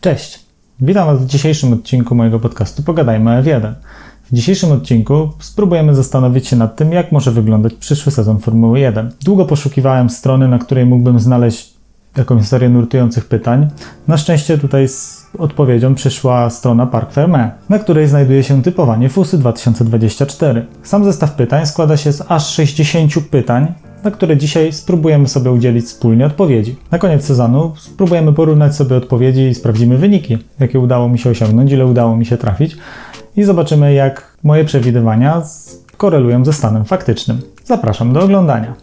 Cześć! Witam Was w dzisiejszym odcinku mojego podcastu Pogadajmy o F1. W dzisiejszym odcinku spróbujemy zastanowić się nad tym, jak może wyglądać przyszły sezon Formuły 1. Długo poszukiwałem strony, na której mógłbym znaleźć jakąś serię nurtujących pytań. Na szczęście tutaj z odpowiedzią przyszła strona Park Fermé, na której znajduje się typowanie FUSy 2024. Sam zestaw pytań składa się z aż 60 pytań, na które dzisiaj spróbujemy sobie udzielić wspólnie odpowiedzi. Na koniec sezonu spróbujemy porównać sobie odpowiedzi i sprawdzimy wyniki, jakie udało mi się osiągnąć, ile udało mi się trafić i zobaczymy, jak moje przewidywania korelują ze stanem faktycznym. Zapraszam do oglądania.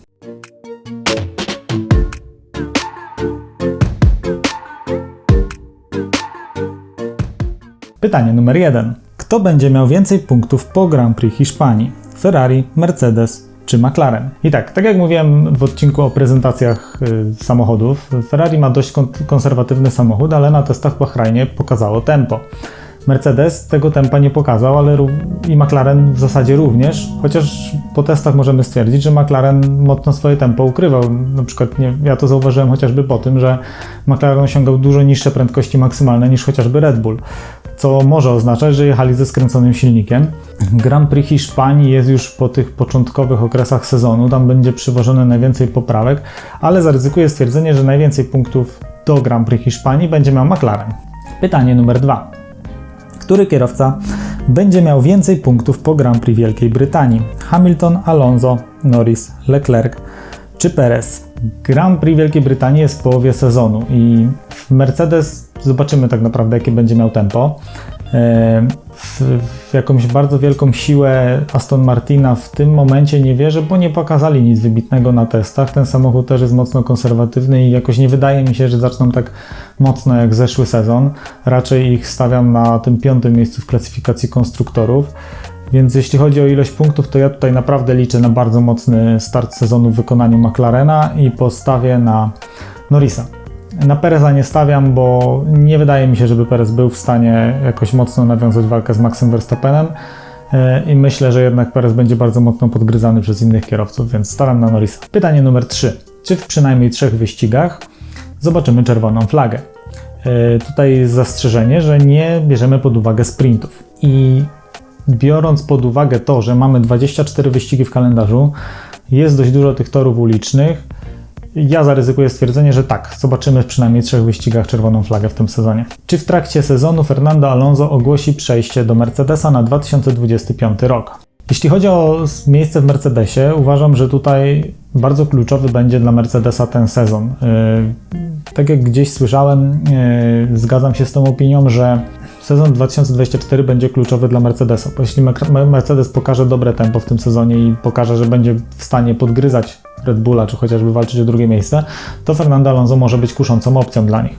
Pytanie numer jeden. Kto będzie miał więcej punktów po Grand Prix Hiszpanii? Ferrari, Mercedes czy McLaren? I tak, tak jak mówiłem w odcinku o prezentacjach y, samochodów, Ferrari ma dość kon- konserwatywny samochód, ale na testach w Bahrajnie pokazało tempo. Mercedes tego tempa nie pokazał, ale i McLaren w zasadzie również, chociaż po testach możemy stwierdzić, że McLaren mocno swoje tempo ukrywał. Na przykład nie, ja to zauważyłem chociażby po tym, że McLaren osiągał dużo niższe prędkości maksymalne niż chociażby Red Bull, co może oznaczać, że jechali ze skręconym silnikiem. Grand Prix Hiszpanii jest już po tych początkowych okresach sezonu, tam będzie przywożone najwięcej poprawek, ale zaryzykuję stwierdzenie, że najwięcej punktów do Grand Prix Hiszpanii będzie miał McLaren. Pytanie numer dwa który kierowca będzie miał więcej punktów po Grand Prix Wielkiej Brytanii? Hamilton, Alonso, Norris, Leclerc czy Perez? Grand Prix Wielkiej Brytanii jest w połowie sezonu i w Mercedes zobaczymy tak naprawdę, jakie będzie miał tempo. E, W, w jakąś bardzo wielką siłę Aston Martina w tym momencie nie wierzę, bo nie pokazali nic wybitnego na testach. Ten samochód też jest mocno konserwatywny i jakoś nie wydaje mi się, że zaczną tak mocno jak zeszły sezon. Raczej ich stawiam na tym piątym miejscu w klasyfikacji konstruktorów. Więc jeśli chodzi o ilość punktów, to ja tutaj naprawdę liczę na bardzo mocny start sezonu w wykonaniu McLarena i postawię na Norrisa. Na Pereza nie stawiam, bo nie wydaje mi się, żeby Perez był w stanie jakoś mocno nawiązać walkę z Maxem Verstappenem E, i myślę, że jednak Perez będzie bardzo mocno podgryzany przez innych kierowców, więc stawiam na Norrisa. Pytanie numer 3. Czy w przynajmniej trzech wyścigach zobaczymy czerwoną flagę? E, Tutaj zastrzeżenie, że nie bierzemy pod uwagę sprintów. I biorąc pod uwagę to, że mamy 24 wyścigi w kalendarzu, jest dość dużo tych torów ulicznych, ja zaryzykuję stwierdzenie, że tak, zobaczymy w przynajmniej trzech wyścigach czerwoną flagę w tym sezonie. Czy w trakcie sezonu Fernando Alonso ogłosi przejście do Mercedesa na 2025 rok? Jeśli chodzi o miejsce w Mercedesie, uważam, że tutaj bardzo kluczowy będzie dla Mercedesa ten sezon. Yy, Tak jak gdzieś słyszałem, yy, zgadzam się z tą opinią, że sezon 2024 będzie kluczowy dla Mercedesa. Bo jeśli Mer- Mercedes pokaże dobre tempo w tym sezonie i pokaże, że będzie w stanie podgryzać Red Bulla, czy chociażby walczyć o drugie miejsce, to Fernando Alonso może być kuszącą opcją dla nich.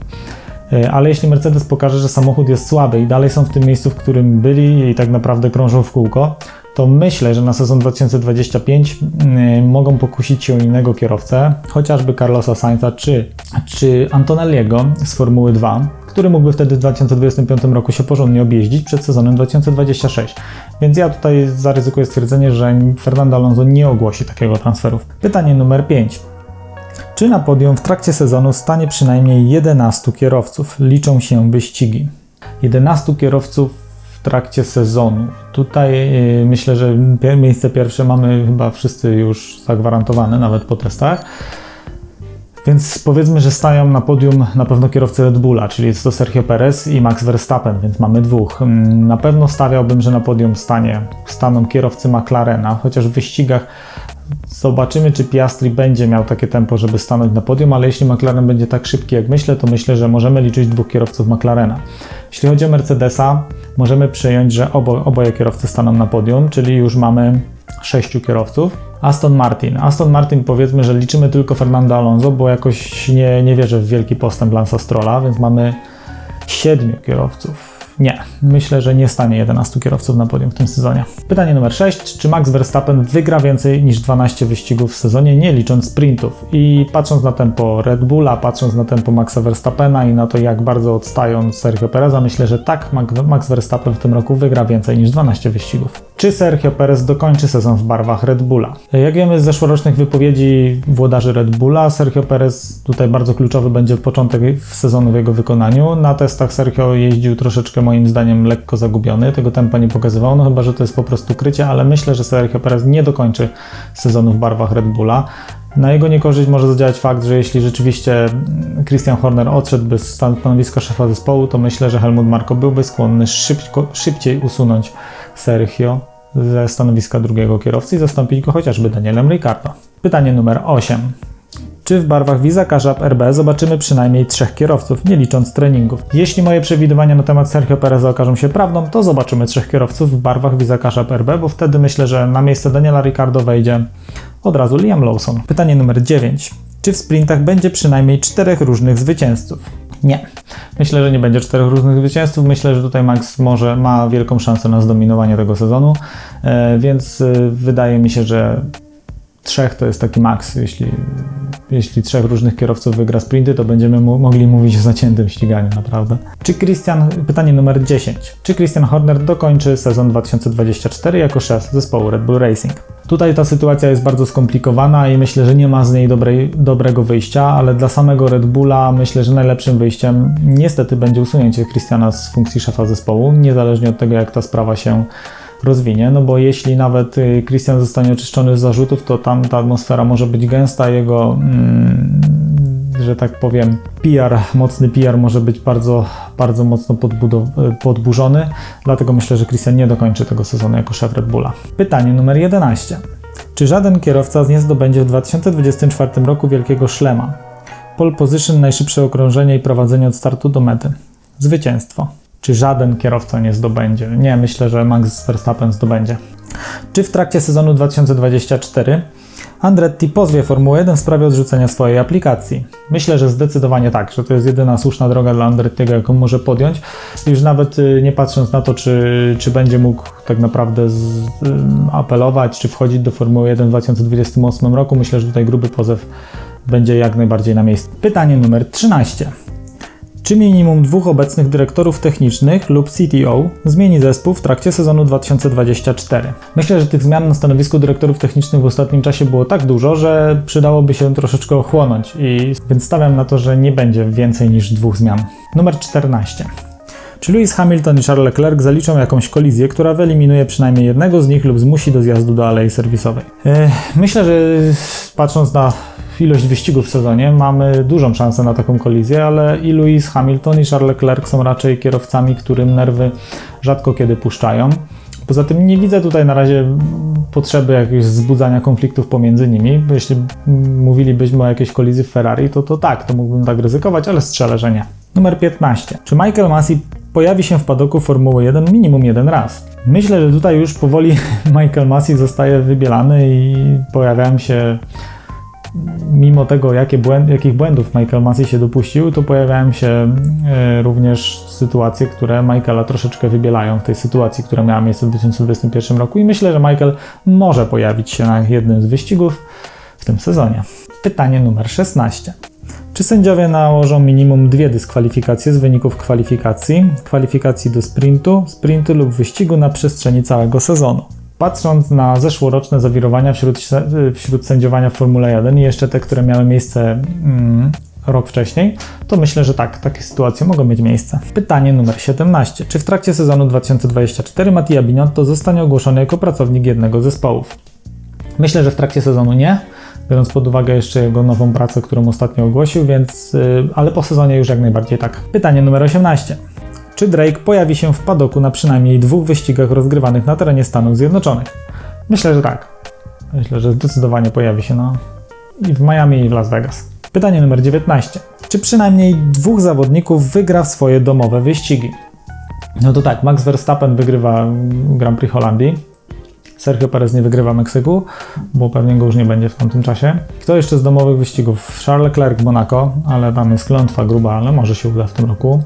Yy, Ale jeśli Mercedes pokaże, że samochód jest słaby i dalej są w tym miejscu, w którym byli i tak naprawdę krążą w kółko, to myślę, że na sezon 2025 yy, mogą pokusić się innego kierowcę, chociażby Carlosa Sainza czy, czy Antonelliego z Formuły 2, który mógłby wtedy w 2025 roku się porządnie objeździć przed sezonem 2026. Więc ja tutaj zaryzykuję stwierdzenie, że Fernando Alonso nie ogłosi takiego transferu. Pytanie numer 5. Czy na podium w trakcie sezonu stanie przynajmniej 11 kierowców? Liczą się wyścigi. 11 kierowców w trakcie sezonu. Tutaj yy, myślę, że miejsce pierwsze mamy chyba wszyscy już zagwarantowane, nawet po testach. Więc powiedzmy, że stają na podium na pewno kierowcy Red Bulla, czyli jest to Sergio Perez i Max Verstappen, więc mamy dwóch. Mm, Na pewno stawiałbym, że na podium stanie, staną kierowcy McLarena, chociaż w wyścigach Zobaczymy, czy Piastri będzie miał takie tempo, żeby stanąć na podium, ale jeśli McLaren będzie tak szybki, jak myślę, to myślę, że możemy liczyć dwóch kierowców McLarena. Jeśli chodzi o Mercedesa, możemy przyjąć, że obo, oboje kierowcy staną na podium, czyli już mamy sześciu kierowców. Aston Martin. Aston Martin powiedzmy, że liczymy tylko Fernando Alonso, bo jakoś nie, nie wierzę w wielki postęp Lansa Strolla, więc mamy siedmiu kierowców. Nie, myślę, że nie stanie 11 kierowców na podium w tym sezonie. Pytanie numer 6. Czy Max Verstappen wygra więcej niż 12 wyścigów w sezonie, nie licząc sprintów? I patrząc na tempo Red Bulla, patrząc na tempo Maxa Verstappena i na to, jak bardzo odstają od Sergio Pereza, myślę, że tak, Max Verstappen w tym roku wygra więcej niż 12 wyścigów. Czy Sergio Perez dokończy sezon w barwach Red Bulla? Jak wiemy z zeszłorocznych wypowiedzi włodarzy Red Bulla, Sergio Perez tutaj bardzo kluczowy będzie początek sezonu w jego wykonaniu. Na testach Sergio jeździł troszeczkę moim zdaniem lekko zagubiony, tego tempa nie pokazywał, no chyba, że to jest po prostu krycie, ale myślę, że Sergio Perez nie dokończy sezonu w barwach Red Bulla. Na jego niekorzyść może zadziałać fakt, że jeśli rzeczywiście Christian Horner odszedłby z stanowiska szefa zespołu, to myślę, że Helmut Marko byłby skłonny szybko, szybciej usunąć Sergio ze stanowiska drugiego kierowcy i zastąpić go chociażby Danielem Ricardo. Pytanie numer 8. Czy w barwach Visa Cup RB zobaczymy przynajmniej trzech kierowców, nie licząc treningów? Jeśli moje przewidywania na temat Sergio Pereza okażą się prawdą, to zobaczymy trzech kierowców w barwach Visa Cup RB, bo wtedy myślę, że na miejsce Daniela Ricardo wejdzie od razu Liam Lawson. Pytanie numer 9. Czy w sprintach będzie przynajmniej czterech różnych zwycięzców? Nie. Myślę, że nie będzie czterech różnych zwycięzców. Myślę, że tutaj Max może ma wielką szansę na zdominowanie tego sezonu, e, więc e, wydaje mi się, że trzech to jest taki maks. Jeśli, jeśli trzech różnych kierowców wygra sprinty, to będziemy mogli mówić o zaciętym ściganiu, naprawdę. Czy Christian, pytanie numer 10. Czy Christian Horner dokończy sezon 2024 jako szef zespołu Red Bull Racing? Tutaj ta sytuacja jest bardzo skomplikowana i myślę, że nie ma z niej dobrej, dobrego wyjścia, ale dla samego Red Bulla myślę, że najlepszym wyjściem niestety będzie usunięcie Christiana z funkcji szefa zespołu, niezależnie od tego, jak ta sprawa się rozwinie, no bo jeśli nawet y, Christian zostanie oczyszczony z zarzutów, to tam ta atmosfera może być gęsta, jego, mm, że tak powiem, PR, mocny PR może być bardzo, bardzo mocno podburzony, dlatego myślę, że Christian nie dokończy tego sezonu jako szef Red Bulla. Pytanie numer 11. Czy żaden kierowca nie zdobędzie w 2024 roku wielkiego szlema? Pole position, najszybsze okrążenie i prowadzenie od startu do mety. Zwycięstwo czy żaden kierowca nie zdobędzie. Nie, myślę, że Max Verstappen zdobędzie. Czy w trakcie sezonu 2024 Andretti pozwie Formułę 1 w sprawie odrzucenia swojej aplikacji? Myślę, że zdecydowanie tak, że to jest jedyna słuszna droga dla Andrettiego, jaką może podjąć. Już nawet y, nie patrząc na to, czy, czy będzie mógł tak naprawdę z, y, apelować, czy wchodzić do Formuły 1 w 2028 roku, myślę, że tutaj gruby pozew będzie jak najbardziej na miejscu. Pytanie numer 13. Czy minimum dwóch obecnych dyrektorów technicznych lub CTO zmieni zespół w trakcie sezonu 2024? Myślę, że tych zmian na stanowisku dyrektorów technicznych w ostatnim czasie było tak dużo, że przydałoby się troszeczkę ochłonąć, i więc stawiam na to, że nie będzie więcej niż dwóch zmian. Numer 14. Czy Lewis Hamilton i Charles Leclerc zaliczą jakąś kolizję, która wyeliminuje przynajmniej jednego z nich lub zmusi do zjazdu do alei serwisowej? Myślę, że patrząc na ilość wyścigów w sezonie, mamy dużą szansę na taką kolizję, ale i Lewis Hamilton i Charles Leclerc są raczej kierowcami, którym nerwy rzadko kiedy puszczają. Poza tym nie widzę tutaj na razie potrzeby jakiegoś wzbudzania konfliktów pomiędzy nimi. Jeśli mówilibyśmy o jakiejś kolizji w Ferrari, to, to tak, to mógłbym tak ryzykować, ale strzelę, że nie. Numer 15. Czy Michael Massey pojawi się w padoku Formuły 1 minimum jeden raz? Myślę, że tutaj już powoli Michael Massey zostaje wybielany i pojawiają się mimo tego, jakie błęd, jakich błędów Michael Massey się dopuścił, to pojawiają się e, również sytuacje, które Michaela troszeczkę wybielają w tej sytuacji, która miała miejsce w 2021 roku i myślę, że Michael może pojawić się na jednym z wyścigów w tym sezonie. Pytanie numer 16. Czy sędziowie nałożą minimum dwie dyskwalifikacje z wyników kwalifikacji, kwalifikacji do sprintu, sprintu lub wyścigu na przestrzeni całego sezonu? Patrząc na zeszłoroczne zawirowania wśród, wśród sędziowania w Formule 1 i jeszcze te, które miały miejsce mm, rok wcześniej, to myślę, że tak, takie sytuacje mogą mieć miejsce. Pytanie numer 17. Czy w trakcie sezonu 2024 Mattia Binotto zostanie ogłoszony jako pracownik jednego z zespołów? Myślę, że w trakcie sezonu nie, biorąc pod uwagę jeszcze jego nową pracę, którą ostatnio ogłosił, więc, yy, ale po sezonie już jak najbardziej tak. Pytanie numer 18 czy Drake pojawi się w padoku na przynajmniej dwóch wyścigach rozgrywanych na terenie Stanów Zjednoczonych? Myślę, że tak. Myślę, że zdecydowanie pojawi się no, i w Miami, i w Las Vegas. Pytanie numer 19. Czy przynajmniej dwóch zawodników wygra swoje domowe wyścigi? No to tak, Max Verstappen wygrywa Grand Prix Holandii. Sergio Perez nie wygrywa Meksyku, bo pewnie go już nie będzie w tamtym czasie. Kto jeszcze z domowych wyścigów? Charles Leclerc Monaco, ale tam jest klątwa gruba, ale może się uda w tym roku.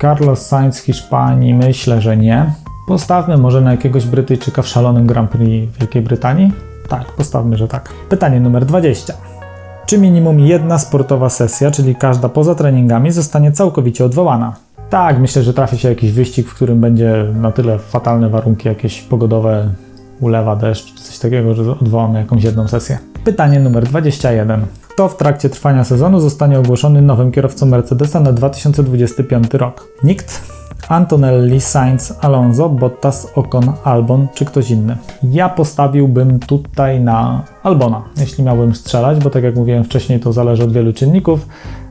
Carlos Sainz Hiszpanii myślę, że nie. Postawmy może na jakiegoś Brytyjczyka w szalonym Grand Prix Wielkiej Brytanii? Tak, postawmy, że tak. Pytanie numer 20. Czy minimum jedna sportowa sesja, czyli każda poza treningami, zostanie całkowicie odwołana? Tak, myślę, że trafi się jakiś wyścig, w którym będzie na tyle fatalne warunki jakieś pogodowe, ulewa, deszcz, czy coś takiego, że odwołamy jakąś jedną sesję. Pytanie numer 21. Kto w trakcie trwania sezonu zostanie ogłoszony nowym kierowcą Mercedesa na 2025 rok? Nikt? Antonelli, Sainz, Alonso, Bottas, Ocon, Albon czy ktoś inny? Ja postawiłbym tutaj na Albona, jeśli miałbym strzelać, bo tak jak mówiłem wcześniej, to zależy od wielu czynników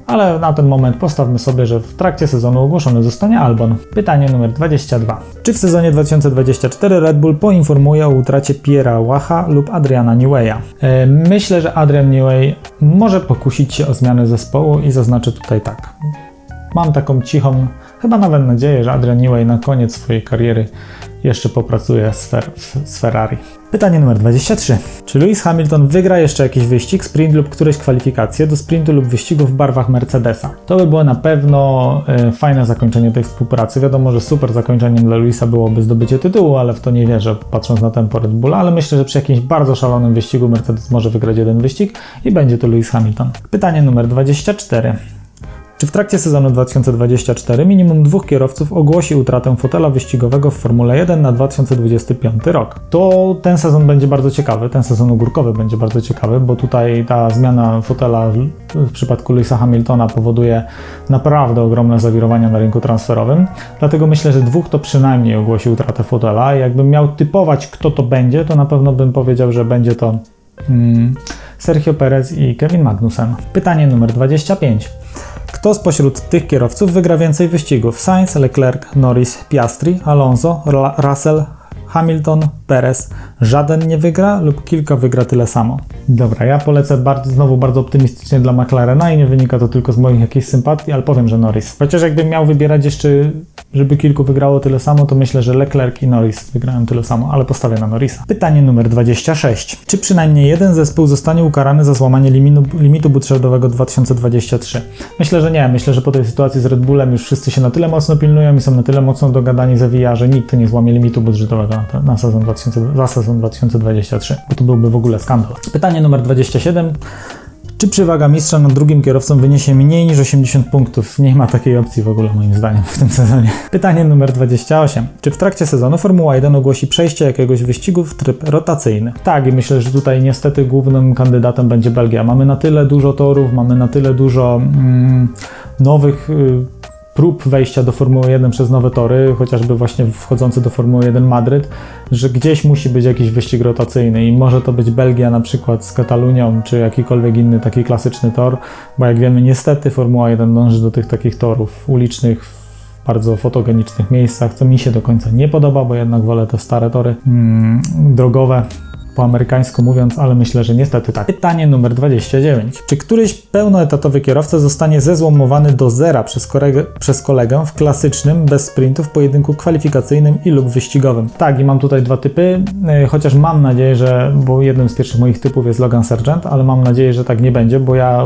ale na ten moment postawmy sobie, że w trakcie sezonu ogłoszony zostanie Albon. Pytanie numer 22. Czy w sezonie 2024 Red Bull poinformuje o utracie Piera Wacha lub Adriana Neweya? E, myślę, że Adrian Newey może pokusić się o zmianę zespołu i zaznaczę tutaj tak. Mam taką cichą, chyba nawet nadzieję, że Adrian Newey na koniec swojej kariery jeszcze popracuje z, Fer z Ferrari. Pytanie numer 23. Czy Lewis Hamilton wygra jeszcze jakiś wyścig, sprint lub któreś kwalifikacje do sprintu lub wyścigu w barwach Mercedesa? To by było na pewno e, fajne zakończenie tej współpracy. Wiadomo, że super zakończeniem dla Lewisa byłoby zdobycie tytułu, ale w to nie wierzę, patrząc na tempo Red Bulla, ale myślę, że przy jakimś bardzo szalonym wyścigu Mercedes może wygrać jeden wyścig i będzie to Lewis Hamilton. Pytanie numer 24. Czy w trakcie sezonu 2024 minimum dwóch kierowców ogłosi utratę fotela wyścigowego w Formule 1 na 2025 rok? To ten sezon będzie bardzo ciekawy, ten sezon ogórkowy będzie bardzo ciekawy, bo tutaj ta zmiana fotela w przypadku Lewisa Hamiltona powoduje naprawdę ogromne zawirowania na rynku transferowym. Dlatego myślę, że dwóch to przynajmniej ogłosi utratę fotela. Jakbym miał typować, kto to będzie, to na pewno bym powiedział, że będzie to hmm, Sergio Perez i Kevin Magnussen. Pytanie numer 25. Kto spośród tych kierowców wygra więcej wyścigów? Sainz, Leclerc, Norris, Piastri, Alonso, Russell, Hamilton, Perez. Żaden nie wygra lub kilka wygra tyle samo. Dobra, ja polecę bardzo, znowu bardzo optymistycznie dla McLarena i nie wynika to tylko z moich jakichś sympatii, ale powiem, że Norris. Chociaż jakbym miał wybierać jeszcze, żeby kilku wygrało tyle samo, to myślę, że Leclerc i Norris wygrają tyle samo, ale postawię na Norrisa. Pytanie numer 26. Czy przynajmniej jeden zespół zostanie ukarany za złamanie limitu, limitu budżetowego 2023? Myślę, że nie. Myślę, że po tej sytuacji z Red Bullem już wszyscy się na tyle mocno pilnują i są na tyle mocno dogadani zawija, że nikt nie złamie limitu budżetowego na, na sezon 2000, za sezon 2023, bo to byłby w ogóle skandal. Pytanie numer 27. Czy przewaga mistrza nad drugim kierowcą wyniesie mniej niż 80 punktów? Nie ma takiej opcji w ogóle moim zdaniem w tym sezonie. Pytanie numer 28. Czy w trakcie sezonu Formuła 1 ogłosi przejście jakiegoś wyścigu w tryb rotacyjny? Tak, i myślę, że tutaj niestety głównym kandydatem będzie Belgia. Mamy na tyle dużo torów, mamy na tyle dużo mm, nowych y, prób wejścia do Formuły 1 przez nowe tory, chociażby właśnie wchodzący do Formuły 1 Madryt, że gdzieś musi być jakiś wyścig rotacyjny i może to być Belgia na przykład z Katalunią, czy jakikolwiek inny taki klasyczny tor, bo jak wiemy niestety Formuła 1 dąży do tych takich torów ulicznych w bardzo fotogenicznych miejscach, co mi się do końca nie podoba, bo jednak wolę te stare tory mm, drogowe, po amerykańsku mówiąc, ale myślę, że niestety tak. Pytanie numer 29. Czy któryś pełnoetatowy kierowca zostanie zezłomowany do zera przez, kolegę, przez kolegę w klasycznym, bez sprintów, pojedynku kwalifikacyjnym i lub wyścigowym? Tak, i mam tutaj dwa typy, e, chociaż mam nadzieję, że, bo jednym z pierwszych moich typów jest Logan Sargent, ale mam nadzieję, że tak nie będzie, bo ja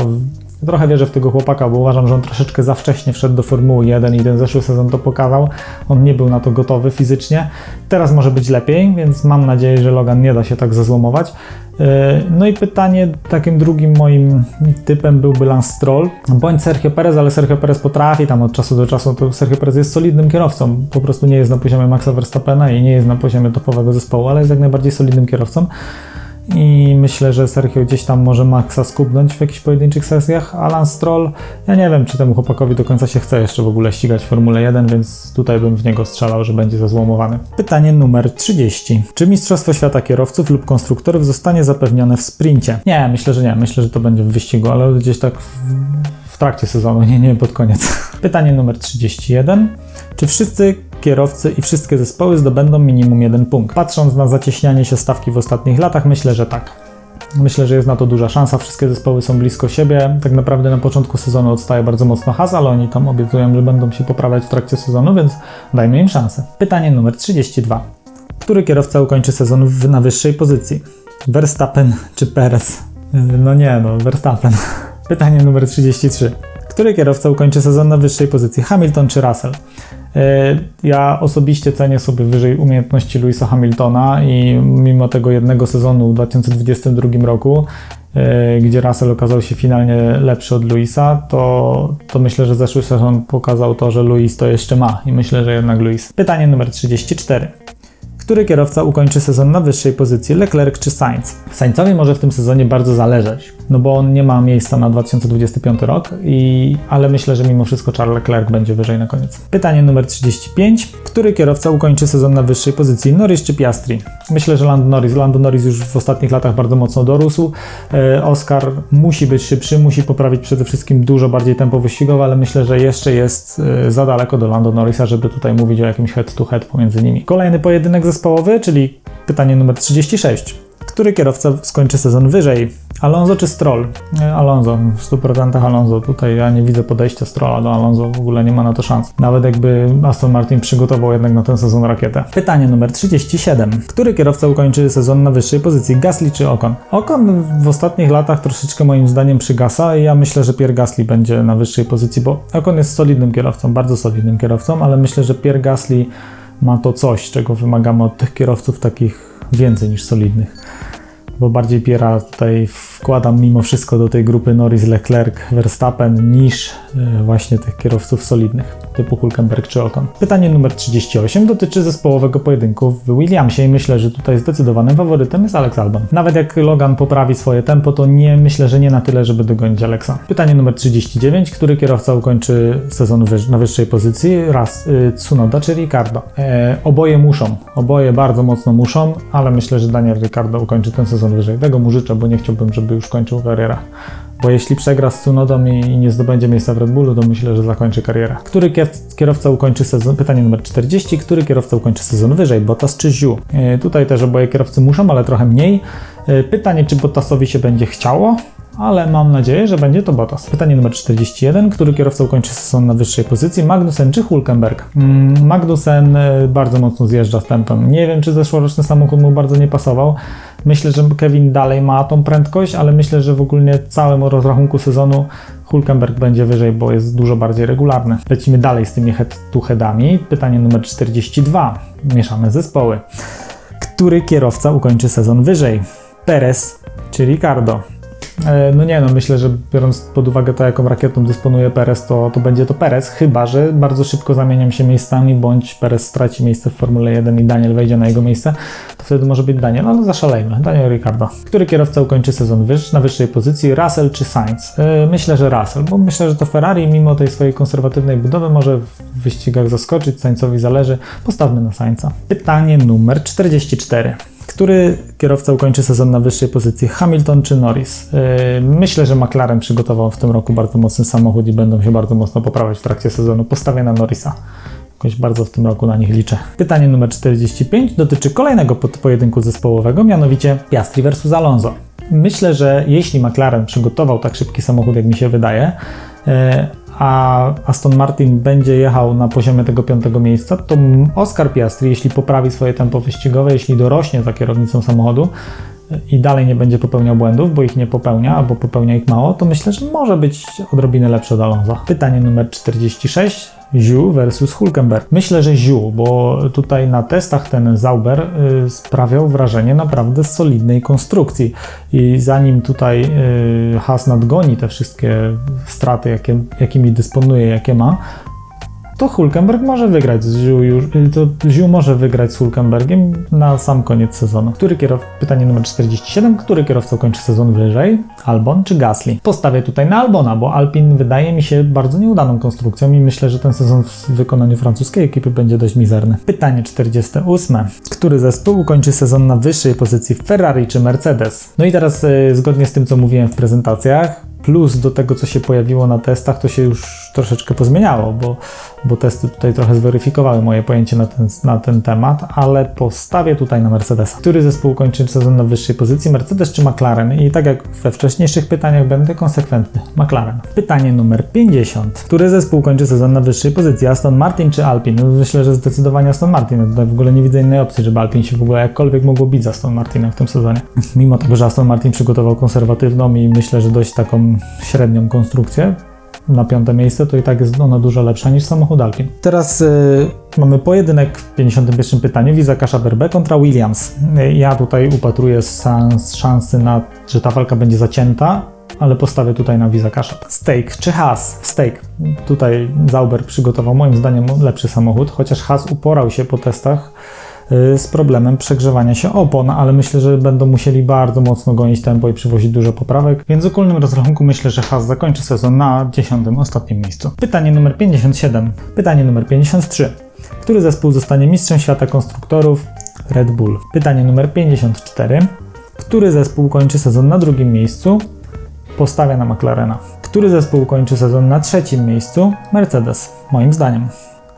Trochę wierzę w tego chłopaka, bo uważam, że on troszeczkę za wcześnie wszedł do Formuły 1 i ten zeszły sezon to pokazał. On nie był na to gotowy fizycznie. Teraz może być lepiej, więc mam nadzieję, że Logan nie da się tak zezłomować. E, no i pytanie, takim drugim moim typem byłby Lance Stroll, bądź Sergio Perez, ale Sergio Perez potrafi tam od czasu do czasu, to Sergio Perez jest solidnym kierowcą, po prostu nie jest na poziomie Maxa Verstappena i nie jest na poziomie topowego zespołu, ale jest jak najbardziej solidnym kierowcą i myślę, że Sergio gdzieś tam może Maxa skubnąć w jakichś pojedynczych sesjach. Alan Stroll, ja nie wiem, czy temu chłopakowi do końca się chce jeszcze w ogóle ścigać w Formule 1, więc tutaj bym w niego strzelał, że będzie zazłomowany. Pytanie numer 30. Czy Mistrzostwo Świata Kierowców lub Konstruktorów zostanie zapewnione w sprincie? Nie, myślę, że nie. Myślę, że to będzie w wyścigu, ale gdzieś tak w, w trakcie sezonu, nie, nie pod koniec. Pytanie numer 31. Czy wszyscy kierowcy i wszystkie zespoły zdobędą minimum jeden punkt. Patrząc na zacieśnianie się stawki w ostatnich latach, myślę, że tak. Myślę, że jest na to duża szansa. Wszystkie zespoły są blisko siebie. Tak naprawdę na początku sezonu odstaje bardzo mocno Haas, ale oni tam obiecują, że będą się poprawiać w trakcie sezonu, więc dajmy im szansę. Pytanie numer 32. Który kierowca ukończy sezon na wyższej pozycji? Verstappen czy Perez? No nie, no Verstappen. Pytanie numer 33. Który kierowca ukończy sezon na wyższej pozycji? Hamilton czy Russell? E, Ja osobiście cenię sobie wyżej umiejętności Louisa Hamiltona i mimo tego jednego sezonu w 2022 roku, e, gdzie Russell okazał się finalnie lepszy od Louisa, to, to myślę, że zeszły sezon pokazał to, że Louis to jeszcze ma i myślę, że jednak Louis. Pytanie numer 34. Który kierowca ukończy sezon na wyższej pozycji, Leclerc czy Sainz? Sainzowi może w tym sezonie bardzo zależeć, no bo on nie ma miejsca na 2025 rok, i, ale myślę, że mimo wszystko Charles Leclerc będzie wyżej na koniec. Pytanie numer 35. Który kierowca ukończy sezon na wyższej pozycji, Norris czy Piastri? Myślę, że Lando Norris. Lando Norris już w ostatnich latach bardzo mocno dorósł. E, Oscar musi być szybszy, musi poprawić przede wszystkim dużo bardziej tempo wyścigowe, ale myślę, że jeszcze jest e, za daleko do Lando Norrisa, żeby tutaj mówić o jakimś head-to-head pomiędzy nimi. Kolejny pojedynek zespołowy, czyli pytanie numer 36. Który kierowca skończy sezon wyżej? Alonso czy Stroll? E, Alonso, w 100% Alonso. Tutaj ja nie widzę podejścia Strolla do Alonso, w ogóle nie ma na to szans. Nawet jakby Aston Martin przygotował jednak na ten sezon rakietę. Pytanie numer 37. Który kierowca ukończy sezon na wyższej pozycji? Gasly czy Ocon? Ocon w ostatnich latach troszeczkę moim zdaniem przygasa i ja myślę, że Pierre Gasly będzie na wyższej pozycji, bo Ocon jest solidnym kierowcą, bardzo solidnym kierowcą, ale myślę, że Pierre Gasly ma to coś, czego wymagamy od tych kierowców takich więcej niż solidnych bo bardziej Piera tutaj wkładam mimo wszystko do tej grupy Norris, Leclerc, Verstappen niż e, właśnie tych kierowców solidnych typu Hulkenberg czy Ocon. Pytanie numer 38 dotyczy zespołowego pojedynku w Williamsie i myślę, że tutaj zdecydowanym faworytem jest Alex Albon. Nawet jak Logan poprawi swoje tempo, to nie myślę, że nie na tyle, żeby dogonić Alexa. Pytanie numer 39. Który kierowca ukończy sezon wyż na wyższej pozycji? Raz y, Tsunoda czy Ricardo? E, oboje muszą. Oboje bardzo mocno muszą, ale myślę, że Daniel Ricardo ukończy ten sezon wyżej. Tego mu życzę, bo nie chciałbym, żeby już kończył karierę. Bo jeśli przegra z Tsunodą i, nie zdobędzie miejsca w Red Bullu, to myślę, że zakończy karierę. Który kier- kierowca ukończy sezon? Pytanie numer 40. Który kierowca ukończy sezon wyżej? Bottas czy Ziu? E, tutaj też oboje kierowcy muszą, ale trochę mniej. E, pytanie, czy Bottasowi się będzie chciało? ale mam nadzieję, że będzie to Bottas. Pytanie numer 41. Który kierowca ukończy sezon na wyższej pozycji? Magnussen czy Hulkenberg? Mm, Magnussen e, bardzo mocno zjeżdża z tempem. Nie wiem, czy zeszłoroczny samochód mu bardzo nie pasował. Myślę, że Kevin dalej ma tą prędkość, ale myślę, że w ogóle całym rozrachunku sezonu Hulkenberg będzie wyżej, bo jest dużo bardziej regularny. Lecimy dalej z tymi head-to-headami. Pytanie numer 42. Mieszane zespoły. Który kierowca ukończy sezon wyżej? Perez czy Ricardo? E, No nie, no myślę, że biorąc pod uwagę to, jaką rakietą dysponuje Perez, to, to będzie to Perez, chyba że bardzo szybko zamienią się miejscami, bądź Perez straci miejsce w Formule 1 i Daniel wejdzie na jego miejsce, to wtedy może być Daniel, ale zaszalejmy. Daniel Ricardo. Który kierowca ukończy sezon wyż, na wyższej pozycji, Russell czy Sainz? E, Myślę, że Russell, bo myślę, że to Ferrari, mimo tej swojej konserwatywnej budowy, może w wyścigach zaskoczyć, Sainzowi zależy. Postawmy na Sainza. Pytanie numer 44. Który kierowca ukończy sezon na wyższej pozycji, Hamilton czy Norris? Yy, Myślę, że McLaren przygotował w tym roku bardzo mocny samochód i będą się bardzo mocno poprawiać w trakcie sezonu. Postawię na Norrisa. Jakoś bardzo w tym roku na nich liczę. Pytanie numer 45 dotyczy kolejnego pojedynku zespołowego, mianowicie Piastri versus Alonso. Myślę, że jeśli McLaren przygotował tak szybki samochód, jak mi się wydaje, yy, a Aston Martin będzie jechał na poziomie tego piątego miejsca, to Oscar Piastri, jeśli poprawi swoje tempo wyścigowe, jeśli dorośnie za kierownicą samochodu i dalej nie będzie popełniał błędów, bo ich nie popełnia, albo popełnia ich mało, to myślę, że może być odrobinę lepszy od Alonso. Pytanie numer 46. Ziu versus Hulkenberg. Myślę, że Ziu, bo tutaj na testach ten Zauber y, sprawiał wrażenie naprawdę solidnej konstrukcji. I zanim tutaj y, Haas nadgoni te wszystkie straty, jakie, jakimi dysponuje, jakie ma, to Hulkenberg może wygrać z Ziu już, to Ziu może wygrać z Hulkenbergiem na sam koniec sezonu. Który kierow... Pytanie numer 47. Który kierowca kończy sezon wyżej? Albon czy Gasly? Postawię tutaj na Albona, bo Alpin wydaje mi się bardzo nieudaną konstrukcją i myślę, że ten sezon w wykonaniu francuskiej ekipy będzie dość mizerny. Pytanie 48. Który zespół ukończy sezon na wyższej pozycji Ferrari czy Mercedes? No i teraz y, zgodnie z tym, co mówiłem w prezentacjach, plus do tego, co się pojawiło na testach, to się już troszeczkę pozmieniało, bo, bo testy tutaj trochę zweryfikowały moje pojęcie na ten, na ten temat, ale postawię tutaj na Mercedesa. Który zespół kończy sezon na wyższej pozycji, Mercedes czy McLaren? I tak jak we wcześniejszych pytaniach będę konsekwentny. McLaren. Pytanie numer 50. Który zespół kończy sezon na wyższej pozycji, Aston Martin czy Alpin? No, myślę, że zdecydowanie Aston Martin. Tutaj w ogóle nie widzę innej opcji, żeby Alpin się w ogóle jakkolwiek mogło bić z Aston Martinem w tym sezonie. Mimo tego, że Aston Martin przygotował konserwatywną i myślę, że dość taką średnią konstrukcję, na piąte miejsce, to i tak jest ona dużo lepsza niż samochód Alpin. Teraz y, mamy pojedynek w 51 pytaniu, Wiza Kasza Berbe kontra Williams. Ja tutaj upatruję szans, szansy na, że ta walka będzie zacięta, ale postawię tutaj na Visa Kasza. Steak czy Haas? Steak. Tutaj Zauber przygotował moim zdaniem lepszy samochód, chociaż Haas uporał się po testach z problemem przegrzewania się opon, ale myślę, że będą musieli bardzo mocno gonić tempo i przywozić dużo poprawek, więc w ogólnym rozrachunku myślę, że Haas zakończy sezon na 10 ostatnim miejscu. Pytanie numer 57. Pytanie numer 53. Który zespół zostanie mistrzem świata konstruktorów? Red Bull. Pytanie numer 54. Który zespół kończy sezon na drugim miejscu? Postawia na McLarena. Który zespół kończy sezon na trzecim miejscu? Mercedes, moim zdaniem.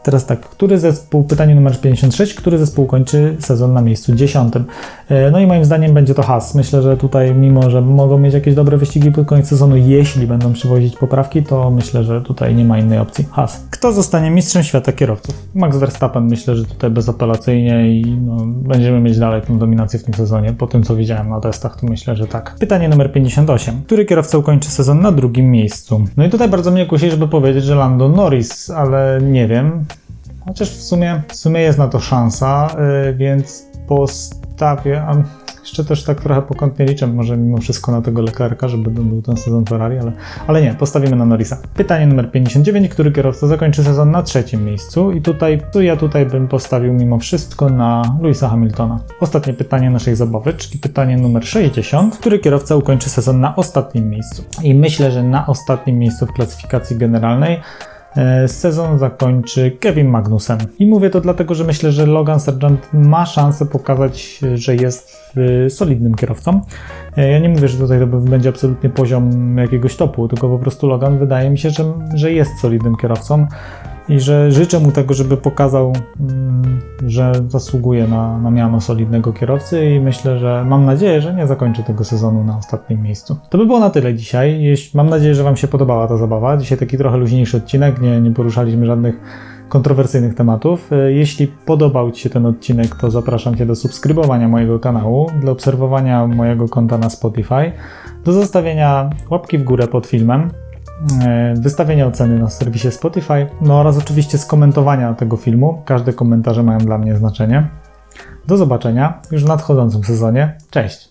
Teraz tak, który zespół, pytanie numer 56, który zespół kończy sezon na miejscu dziesiątym? E, No i moim zdaniem będzie to Haas. Myślę, że tutaj mimo, że mogą mieć jakieś dobre wyścigi pod koniec sezonu, jeśli będą przywozić poprawki, to myślę, że tutaj nie ma innej opcji. Haas. Kto zostanie mistrzem świata kierowców? Max Verstappen myślę, że tutaj bezapelacyjnie i no, będziemy mieć dalej tę dominację w tym sezonie. Po tym, co widziałem na testach, to myślę, że tak. Pytanie numer 58. Który kierowca ukończy sezon na drugim miejscu? No i tutaj bardzo mnie kusi, żeby powiedzieć, że Lando Norris, ale nie wiem. Chociaż w sumie, w sumie jest na to szansa, yy, więc postawię. A jeszcze też tak trochę pokątnie liczę, może mimo wszystko na tego Leclerca, żeby był ten sezon Ferrari, ale, ale nie, postawimy na Norrisa. Pytanie numer 59, który kierowca zakończy sezon na trzecim miejscu i tutaj, tu ja tutaj bym postawił mimo wszystko na Louisa Hamiltona. Ostatnie pytanie naszej zabawy, czyli pytanie numer 60, który kierowca ukończy sezon na ostatnim miejscu. I myślę, że na ostatnim miejscu w klasyfikacji generalnej Sezon zakończy Kevin Magnussen. I mówię to dlatego, że myślę, że Logan Sargent ma szansę pokazać, że jest y, solidnym kierowcą. E, Ja nie mówię, że tutaj to będzie absolutnie poziom jakiegoś topu, tylko po prostu Logan wydaje mi się, że, że jest solidnym kierowcą i że życzę mu tego, żeby pokazał, mm, że zasługuje na, na miano solidnego kierowcy i myślę, że mam nadzieję, że nie zakończy tego sezonu na ostatnim miejscu. To by było na tyle dzisiaj. Mam nadzieję, że Wam się podobała ta zabawa. Dzisiaj taki trochę luźniejszy odcinek, nie, nie poruszaliśmy żadnych kontrowersyjnych tematów. E, Jeśli podobał Ci się ten odcinek, to zapraszam Cię do subskrybowania mojego kanału, do obserwowania mojego konta na Spotify, do zostawienia łapki w górę pod filmem, wystawienia oceny na serwisie Spotify, no oraz oczywiście skomentowania tego filmu. Każde komentarze mają dla mnie znaczenie. Do zobaczenia już w nadchodzącym sezonie. Cześć!